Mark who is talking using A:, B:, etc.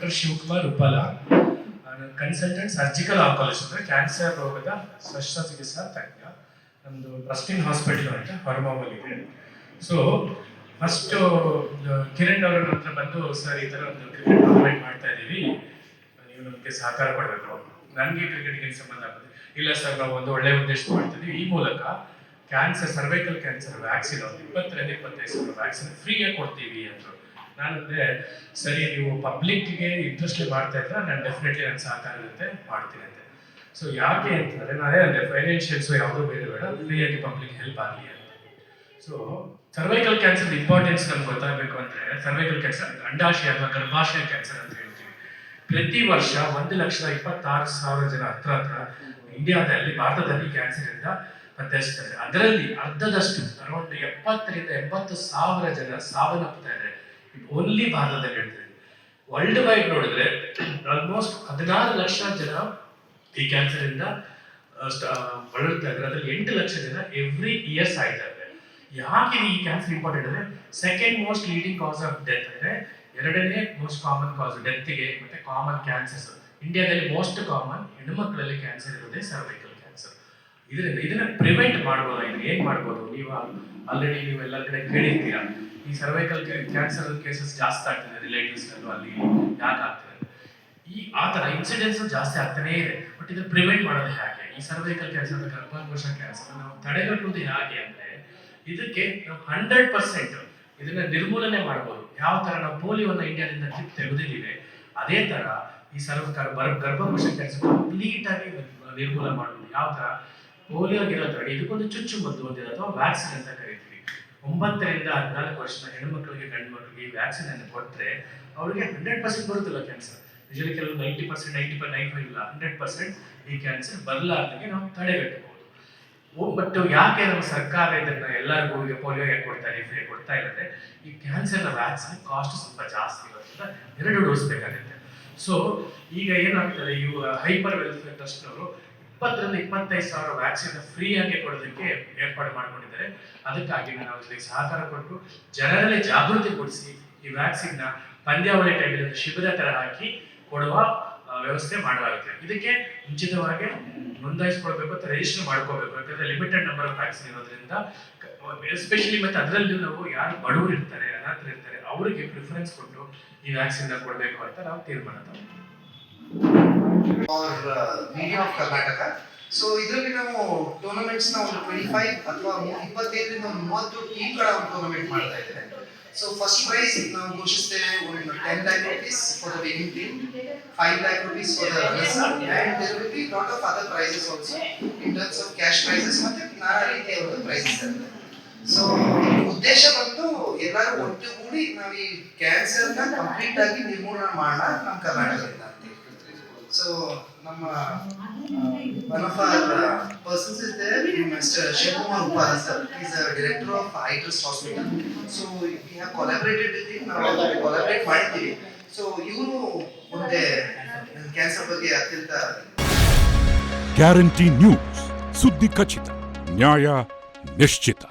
A: Doctor Shivakumar Uppala ನಾನು consultant surgical oncologist ಅಂದರೆ cancer ರೋಗದ ಶಸ್ತ್ರಚಿಕಿತ್ಸಾ ತಜ್ಞ. ನಮ್ಮದು ಟ್ರಸ್ಟಿನ್ ಹಾಸ್ಪಿಟಲ್ ಅಂತ ಹೊರಮಾವಲಿದೆ ಸೊ ಫಸ್ಟು ಕಿರಣ್ ಅವರ ಹತ್ರ ಬಂದು, ಸರ್, ಈ ಥರ ಒಂದು ಕ್ರಿಕೆಟ್ ಟೂರ್ನಮೆಂಟ್ ಮಾಡ್ತಾ ಇದ್ದೀವಿ. ನೀವು ನಮಗೆ ಸಹಕಾರ ಕೊಡಬೇಕು. ನನಗೆ ಕ್ರಿಕೆಟ್ಗೆ ಸಂಬಂಧ ಆಗುತ್ತೆ. ಇಲ್ಲ ಸರ್, ನಾವು ಒಂದು ಒಳ್ಳೆಯ ಉದ್ದೇಶ ಮಾಡ್ತಿದ್ದೀವಿ. ಈ ಮೂಲಕ ಕ್ಯಾನ್ಸರ್ ಸರ್ವೈಕಲ್ ಕ್ಯಾನ್ಸರ್ ವ್ಯಾಕ್ಸಿನ್ ಒಂದು ಇಪ್ಪತ್ತರಿಂದ ಇಪ್ಪತ್ತೈದು ಸಾವಿರ ವ್ಯಾಕ್ಸಿನ್ ಫ್ರೀಯಾಗಿ ಕೊಡ್ತೀವಿ, ಅಂದರು. ನಾನಂದ್ರೆ ಸರಿ, ನೀವು ಪಬ್ಲಿಕ್ಗೆ ಇಂಟ್ರೆಸ್ಟ್ ಮಾಡ್ತಾ ಇದ್ರೆ ನಾನು ಡೆಫಿನೆಟ್ಲಿ ನನ್ನ ಸಹಕಾರ ಇರುತ್ತೆ ಮಾಡ್ತೀನಿ ಅಂತೆ. ಸೊ ಯಾಕೆ ಅಂತಂದರೆ, ನಾನೇ ಅಂದರೆ ಫೈನಾನ್ಷಿಯಲ್ಸು ಯಾವುದೋ ಬೇರೆ ಬೇಡ ಫ್ರೀಯಾಗಿ ಪಬ್ಲಿಕ್ ಹೆಲ್ಪ್ ಆಗಲಿ ಅಂತ. ಸೊ ಸರ್ವೈಕಲ್ ಕ್ಯಾನ್ಸರ್ ಇಂಪಾರ್ಟೆನ್ಸ್ ನಮ್ಗೆ ಗೊತ್ತಾಗಬೇಕು ಅಂದರೆ ಸರ್ವೈಕಲ್ ಕ್ಯಾನ್ಸರ್ ಅಂಡಾಶಯ ಅಥವಾ ಗರ್ಭಾಶಯ ಕ್ಯಾನ್ಸರ್ ಅಂತ ಹೇಳ್ತೀವಿ. ಪ್ರತಿ ವರ್ಷ ಒಂದು ಲಕ್ಷದ ಇಪ್ಪತ್ತಾರು ಸಾವಿರ ಜನ ಹತ್ರ ಹತ್ರ ಇಂಡಿಯಾದಲ್ಲಿ, ಭಾರತದಲ್ಲಿ ಕ್ಯಾನ್ಸರ್ ಇಂದ ಪತ್ತೆಹಚ್ತಾರೆ. ಅದರಲ್ಲಿ ಅರ್ಧದಷ್ಟು ಅರೌಂಡ್ ಎಪ್ಪತ್ತರಿಂದ ಎಂಬತ್ತು ಸಾವಿರ ಜನ ಸಾವನ್ನಪ್ತಾ ಓನ್ಲಿ ಭಾರತದಲ್ಲಿ ಹೇಳ್ತಾರೆ ವರ್ಲ್ಡ್ ವೈಡ್ ನೋಡಿದ್ರೆ ಆಲ್ಮೋಸ್ಟ್ ಹದಿನಾರು ಲಕ್ಷ ಜನ ಈ ಕ್ಯಾನ್ಸರ್ ಇಂದ ಬಳಲ್ತಾ ಇದ್ದಾರೆ. ಅದರಲ್ಲಿ ಎಂಟು ಲಕ್ಷ ಜನ ಎವ್ರಿ ಇಯರ್ಸ್ ಆಯ್ತಾ ಇದೆ ಯಾಕೆ ಈ ಕ್ಯಾನ್ಸರ್ ಇಂಪಾರ್ಟೆಂಟ್ ಅಂದ್ರೆ second most leading cause of death ಅಂದ್ರೆ, ಎರಡನೇ ಮೋಸ್ಟ್ ಕಾಮನ್ ಕಾಸ್ ಡೆತ್ಗೆ ಮತ್ತೆ ಕಾಮನ್ ಕ್ಯಾನ್ಸರ್ಸ್ ಇಂಡಿಯಾದಲ್ಲಿ ಮೋಸ್ಟ್ ಕಾಮನ್ ಹೆಣ್ಣುಮಕ್ಕಳಲ್ಲಿ ಕ್ಯಾನ್ಸರ್ ಇರೋದೇ ಸರ್ವೈಕಲ್ ಕ್ಯಾನ್ಸರ್ ಇದರಿಂದ ಇದನ್ನ ಪ್ರಿವೆಂಟ್ ಮಾಡ್ಬೋದು? ಇದನ್ನ ಏನ್ ಮಾಡ್ಬೋದು? ನೀವು ಆಲ್ರೆಡಿ ನೀವು ಎಲ್ಲ ಕಡೆ ಕೇಳಿರ್ತೀರಾ? ಈ ಸರ್ವೈಕಲ್ ಕ್ಯಾನ್ಸರ್ ಕೇಸಸ್ ಜಾಸ್ತಿ ಆಗ್ತದೆ ರಿಲೇಟಿವ್ಸ್ ಅಲ್ಲಿ ಯಾಕೆ ಆಗ್ತಿದೆ ಈ ಆ ಥರ ಇನ್ಸಿಡೆನ್ಸ್ ಜಾಸ್ತಿ ಆಗ್ತಾನೇ ಇದೆ. ಬಟ್ ಇದನ್ನ ಪ್ರಿವೆಂಟ್ ಮಾಡೋದು ಹೇಗೆ? ಈ ಸರ್ವೈಕಲ್ ಕ್ಯಾನ್ಸರ್ ಗರ್ಭಕೋಶ ಕ್ಯಾನ್ಸರ್ ನಾವು ತಡೆಗಟ್ಟುವುದು ಹೇಗೆ ಅಂದ್ರೆ, ಇದಕ್ಕೆ ನಾವು ಹಂಡ್ರೆಡ್ ಪರ್ಸೆಂಟ್ ಇದನ್ನ ನಿರ್ಮೂಲನೆ ಮಾಡ್ಬೋದು. ಯಾವ ತರ ನಾವು ಪೋಲಿಯೋನ ಇಂಡಿಯಾದಿಂದ ಕಿತ್ತು ತೆಗೆದಿದ್ದೀವಿ, ಅದೇ ತರ ಈ ಸರ್ವ ಗರ್ಭ ಗರ್ಭಕೋಶ ಕ್ಯಾನ್ಸರ್ ಕಂಪ್ಲೀಟ್ ಆಗಿ ನಿರ್ಮೂಲನೆ ಮಾಡ್ಬೋದು. ಯಾವ ತರ ಪೋಲಿಯೋಗಿರೋ ತಡೆ ಇದಕ್ಕೊಂದು ಚುಚ್ಚುಮದ್ದು ಅಂತ ಅಥವಾ ವ್ಯಾಕ್ಸಿನ್ ಅಂತ ಕರಿತೀವಿ. ಒಂಬತ್ತರಿಂದ ಹದಿನಾಲ್ಕು ವರ್ಷದ ಹೆಣ್ಮಕ್ಳಿಗೆ ಗಂಡು ಮಕ್ಕಳಿಗೆ ಈ ವ್ಯಾಕ್ಸಿನ್ ಅನ್ನು ಕೊಟ್ಟರೆ ಅವರಿಗೆ ಹಂಡ್ರೆಡ್ ಪರ್ಸೆಂಟ್ ಬರುತ್ತಿಲ್ಲ ಕ್ಯಾನ್ಸರ್ ಯೂಶಲಿ ಕೆಲವು ninety percent ninety five nine five ಇಲ್ಲ ಹಂಡ್ರೆಡ್ ಪರ್ಸೆಂಟ್ ಈ ಕ್ಯಾನ್ಸರ್ ಬರಲಾರ್ದಂಗೆ ನಾವು ತಡೆಗಟ್ಟಬಹುದು. ಬಟ್ ಯಾಕೆ ನಮ್ಮ ಸರ್ಕಾರ ಇದನ್ನ ಎಲ್ಲರಿಗೂ ಪೋಲಿಯೋ ಯಾಕೆ ಕೊಡ್ತಾ ಇದೆ ಫ್ರೀ ಕೊಡ್ತಾ ಇರುತ್ತೆ ಈ ಕ್ಯಾನ್ಸರ್ನ ವ್ಯಾಕ್ಸಿನ್ ಕಾಸ್ಟ್ ಸ್ವಲ್ಪ ಜಾಸ್ತಿ ಇರೋದ್ರಿಂದ ಎರಡು ಡೋಸ್ ಬೇಕಾಗುತ್ತೆ. ಸೊ ಈಗ ಏನಾಗ್ತದೆ, ಇವು ಹೈಪರ್ ವೆಲ್ಫೇರ್ ಟ್ರಸ್ಟ್ನವರು ಇಪ್ಪತ್ತರಿಂದ ಇಪ್ಪತ್ತೈದು ಸಾವಿರ ವ್ಯಾಕ್ಸಿನ್ ಫ್ರೀ ಆಗಿ ಕೊಡೋದಕ್ಕೆ ಏರ್ಪಾಡು ಮಾಡ್ಕೊಂಡಿದ್ದಾರೆ. ಅದಕ್ಕಾಗಿ ನಾವು ಇದಕ್ಕೆ ಸಹಕಾರ ಕೊಟ್ಟು ಜನರಲ್ಲಿ ಜಾಗೃತಿ ಮೂಡಿಸಿ ಈ ವ್ಯಾಕ್ಸಿನ್ನ ಪಂದ್ಯಾವಳಿ ಟೈಮಲ್ಲಿ ಶಿಬಿರ ತರ ಹಾಕಿ ಕೊಡುವ ವ್ಯವಸ್ಥೆ ಮಾಡಲಾಗುತ್ತೆ. ಇದಕ್ಕೆ ಮುಂಚಿತವಾಗಿ ನೋಂದಾಯಿಸ್ಕೊಳ್ಬೇಕು ಅಥವಾ ರಿಜಿಸ್ಟರ್ ಮಾಡ್ಕೋಬೇಕು. ಯಾಕಂದ್ರೆ ಲಿಮಿಟೆಡ್ ನಂಬರ್ ಆಫ್ ವ್ಯಾಕ್ಸಿನ್ ಇರೋದ್ರಿಂದ ಎಸ್ಪೆಷಲಿ ಮತ್ತೆ ಅದರಲ್ಲಿ ನಾವು ಯಾರು ಬಡವರು ಇರ್ತಾರೆ ಅನಾಥರು ಇರ್ತಾರೆ ಅವರಿಗೆ ಪ್ರಿಫರೆನ್ಸ್ ಕೊಟ್ಟು ಈ ವ್ಯಾಕ್ಸಿನ್ ಕೊಡಬೇಕು ಅಂತ ನಾವು ತೀರ್ಮಾನ.
B: ಮೀಡಿಯಾ ಆಫ್ ಕರ್ನಾಟಕ ಸೊ ಇದರಲ್ಲಿ ನಾವು ಟೂರ್ನಮೆಂಟ್ಸ್ನ ಒಂದು ಟ್ವೆಂಟಿ ಫೈವ್ ಅಥವಾ ಇಪ್ಪತ್ತೈದರಿಂದ ಒಂದು ಮೂವತ್ತು ಟೀಮ್ಗಳ ಒಂದು ಟೂರ್ನಮೆಂಟ್ ಮಾಡ್ತಾ ಇದ್ದಾರೆ ಸೊ ಫಸ್ಟ್ ಪ್ರೈಸ್ ನಾವು ಘೋಷಿಸ್ತೇವೆ ಒಂದು ten lakh rupees for the winning team five lakh rupees for the runners and there will be lot of other prizes also in terms of cash prizes ಮತ್ತೆ ನಾನಾ ರೀತಿಯ ಒಂದು prices ಇರುತ್ತೆ. So ಉದ್ದೇಶ ಬಂದು ಎಲ್ಲರೂ ಒಟ್ಟುಗೂಡಿ ನಾವು ಈ ಕ್ಯಾನ್ಸರ್ನ ಕಂಪ್ಲೀಟ್ ಆಗಿ ನಿರ್ಮೂಲನೆ ಮಾಡೋಣ ನಮ್ಮ ಕರ್ನಾಟಕದಿಂದ. ಅಂತ ಸೊ ನಮ್ಮ one of our persons is there mister Shivakumar Upala sir is director of iTrust hospital so we have collaborated him ನಾವು ಕೊಲಾಬರೇಟ್ ಮಾಡಿದ್ದೀವಿ. ಸೊ ಇವರು ಮುಂದೆ ಕ್ಯಾನ್ಸರ್ ಬಗ್ಗೆ ಅತ್ಯಂತ
C: ಗ್ಯಾರಂಟಿ ನ್ಯೂಸ್ ಸುದ್ದಿ ಖಚಿತ ನ್ಯಾಯ ನಿಶ್ಚಿತ